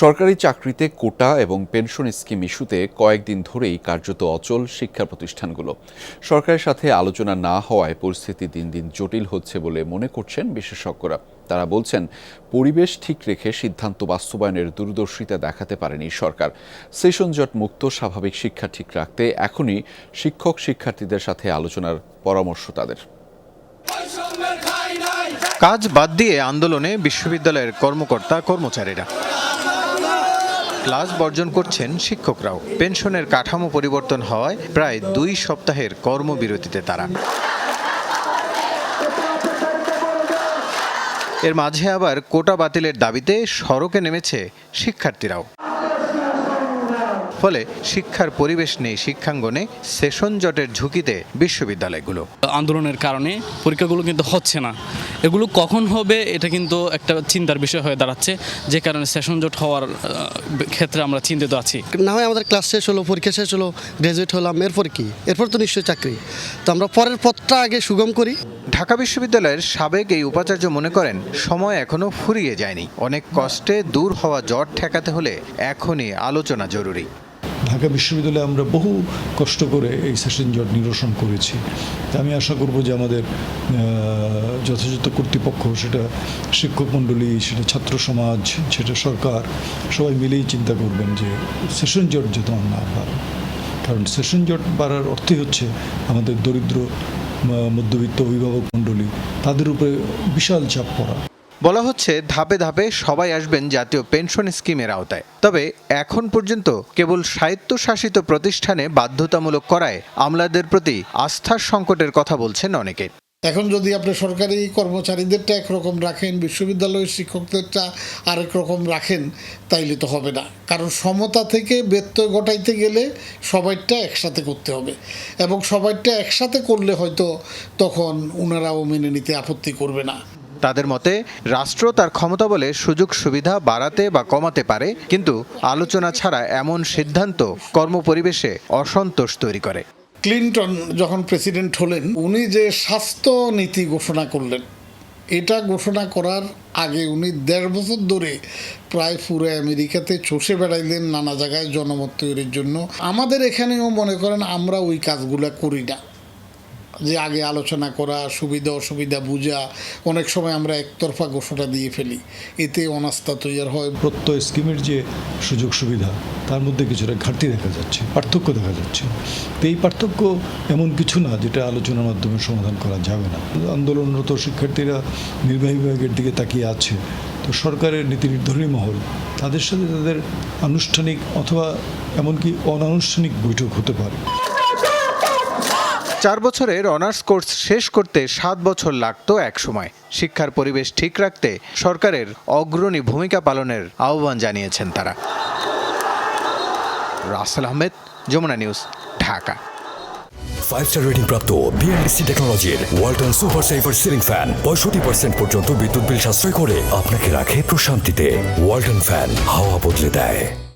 সরকারি চাকরিতে কোটা এবং পেনশন স্কিম ইস্যুতে কয়েকদিন ধরেই কার্যত অচল শিক্ষা প্রতিষ্ঠানগুলো। সরকারের সাথে আলোচনা না হওয়ায় পরিস্থিতি দিন দিন জটিল হচ্ছে বলে মনে করছেন বিশেষজ্ঞরা। তারা বলছেন, পরিবেশ ঠিক রেখে সিদ্ধান্ত বাস্তবায়নের দূরদর্শিতা দেখাতে পারেনি সরকার। সেশন জট মুক্ত স্বাভাবিক শিক্ষা ঠিক রাখতে এখনই শিক্ষক শিক্ষার্থীদের সাথে আলোচনার পরামর্শ তাদের। কাজ বাদ দিয়ে আন্দোলনে বিশ্ববিদ্যালয়ের কর্মকর্তা কর্মচারীরা। ক্লাস বর্জন করছেন শিক্ষকরাও। পেনশনের কাঠামো পরিবর্তন হওয়ায় প্রায় দুই সপ্তাহের কর্মবিরতিতে তারা। এর মাঝে আবার কোটা বাতিলের দাবিতে সড়কে নেমেছে শিক্ষার্থীরাও। ফলে শিক্ষার পরিবেশ নেই শিক্ষাঙ্গনে সেশন জটের ঝুঁকিতে বিশ্ববিদ্যালয়গুলো। আন্দোলনের কারণে পরীক্ষাগুলো কিন্তু হচ্ছে না। এগুলো কখন হবে এটা কিন্তু একটা চিন্তার বিষয় হয়ে দাঁড়াচ্ছে। যে কারণে সেশন জট হওয়ার ক্ষেত্রে আমরা চিন্তিত আছি। না হয় আমাদের ক্লাস শেষ হলো পরীক্ষা শেষ হলো গ্র্যাজুয়েট হলাম এরপর কি? এরপর তো নিশ্চয়ই চাকরি। তো আমরা পরের পথটা আগে সুগম করি। ঢাকা বিশ্ববিদ্যালয়ের সাবেক এই উপাচার্য মনে করেন সময় এখনও ফুরিয়ে যায়নি। অনেক কষ্টে দূর হওয়া জট ঠেকাতে হলে এখনই আলোচনা জরুরি। ঢাকা বিশ্ববিদ্যালয়ে আমরা বহু কষ্ট করে এই সেশন জট নিরসন করেছি। তা আমি আশা করব যে আমাদের যথাযথ কর্তৃপক্ষ, সেটা শিক্ষক মণ্ডলী, সেটা ছাত্র সমাজ, সেটা সরকার, সবাই মিলেই চিন্তা করবেন যে সেশন জট আর না বাড়ে। কারণ সেশন জট বাড়ার অর্থই হচ্ছে আমাদের দরিদ্র মধ্যবিত্ত অভিভাবক মণ্ডলী, তাদের উপরে বিশাল চাপ পড়া। বলা হচ্ছে ধাপে ধাপে সবাই আসবেন জাতীয় পেনশন স্কিমের আওতায়। তবে এখন পর্যন্ত কেবল স্বায়ত্তশাসিত প্রতিষ্ঠানে বাধ্যতামূলক করায় আমলাদের প্রতি আস্থার সংকটের কথা বলছেন অনেকে। এখন যদি আপনি সরকারি কর্মচারীদেরটা একরকম রাখেন, বিশ্ববিদ্যালয়ের শিক্ষকদেরটা আরেক রকম রাখেন, তাইলে তো হবে না। কারণ সমতা থেকে ব্যত্যয় ঘটাইতে গেলে সবাইটা একসাথে করতে হবে। এবং সবাইটা একসাথে করলে হয়তো তখন ওনারাও মেনে নিতে আপত্তি করবে না। তাদের মতে, রাষ্ট্র তার ক্ষমতা বলে সুযোগ সুবিধা বাড়াতে বা কমাতে পারে, কিন্তু আলোচনা ছাড়া এমন সিদ্ধান্ত কর্মপরিবেশে অসন্তোষ তৈরি করে। ক্লিন্টন যখন প্রেসিডেন্ট হলেন, উনি যে স্বাস্থ্য নীতি ঘোষণা করলেন, এটা ঘোষণা করার আগে উনি দেড় বছর ধরে প্রায় পুরো আমেরিকাতে চষে বেড়াইলেন, নানা জায়গায় জনমত তৈরির জন্য। আমাদের এখানেও মনে করেন, আমরা ওই কাজগুলো করি না। যে আগে আলোচনা করা, সুবিধা, অসুবিধা বোঝা, অনেক সময় আমরা একতরফা ঘোষণা দিয়ে ফেলি। এতে অনাস্থা তৈরি হয়। প্রত্যয় স্কিমের যে সুযোগ সুবিধা তার মধ্যে কিছুটা ঘাটতি দেখা যাচ্ছে, পার্থক্য দেখা যাচ্ছে। তো এই পার্থক্য এমন কিছু না, যেটা আলোচনার মাধ্যমে সমাধান করা যাবে না। আন্দোলনরত শিক্ষার্থীরা নির্বাহী বিভাগের দিকে তাকিয়ে আছে। তো সরকারের নীতি নির্ধারণী মহল, তাদের সাথে তাদের আনুষ্ঠানিক অথবা এমনকি অনানুষ্ঠানিক বৈঠক হতে পারে। চার বছরের অনার্স কোর্স শেষ করতে সাত বছর লাগতো এক সময়। শিক্ষার পরিবেশ ঠিক রাখতে সরকারের অগ্রণী ভূমিকা পালনের আহ্বান জানিয়েছেন তারা। Rasel Ahmed, Jamuna news, Dhaka. Five star rating প্রাপ্ত বিএনডিসি টেকনোলজির Walton super saver ceiling fan পঁয়ষট্টি পার্সেন্ট পর্যন্ত বিদ্যুৎ বিল সাশ্রয় করে আপনাকে রাখে প্রশান্তিতে। ওয়ালটন ফ্যান হাওয়া বদলে দেয়।